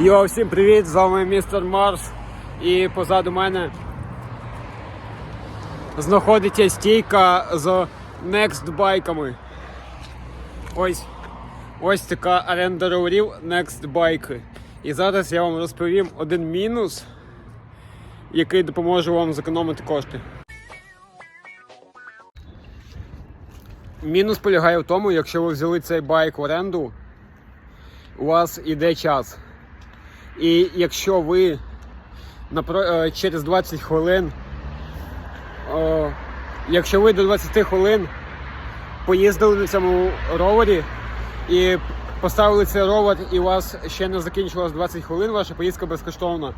Йо, всім привіт! З вами містер Марс. І позаду мене знаходиться стійка з Next байками. Ось ось така оренда роверів Next байки. І зараз я вам розповім один мінус, який допоможе вам зекономити кошти. Мінус полягає в тому, якщо ви взяли цей байк в оренду, у вас іде час. І якщо ви е, через 20 хвилин, якщо ви до 20 хвилин поїздили на цьому ровері і поставили цей ровер, і у вас ще не закінчилось 20 хвилин, ваша поїздка безкоштовна.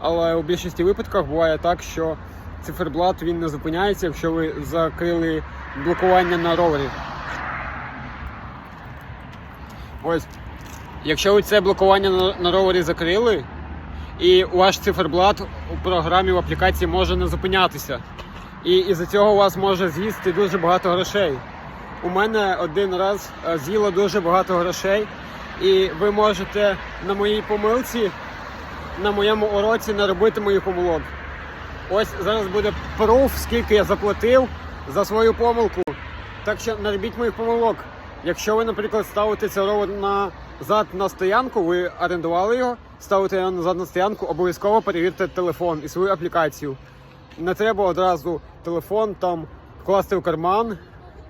Але у більшості випадках буває так, що циферблат він не зупиняється, якщо ви закрили блокування на ровері. Ось. Якщо ви це блокування на, ровері закрили, і ваш циферблат у програмі в аплікації може не зупинятися. І із-за цього у вас може з'їсти дуже багато грошей. У мене один раз е, з'їло дуже багато грошей, і ви можете на моїй помилці, на моєму уроці не робити моїх помилок. Ось зараз буде пруф, скільки я заплатив за свою помилку. Так що не робіть моїх помилок. Якщо ви, наприклад, ставите цей ровер назад на стоянку, ви орендували його, ставите його назад на стоянку, обов'язково перевірте телефон і свою аплікацію. Не треба одразу телефон там класти в карман,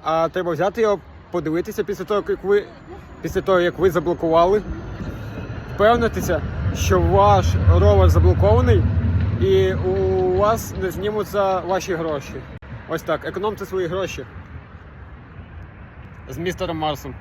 а треба взяти його, подивитися після того, як ви після того, як ви заблокували, впевнитися, що ваш ровер заблокований і у вас не знімуться ваші гроші. Ось так, економте свої гроші з містером Марсом.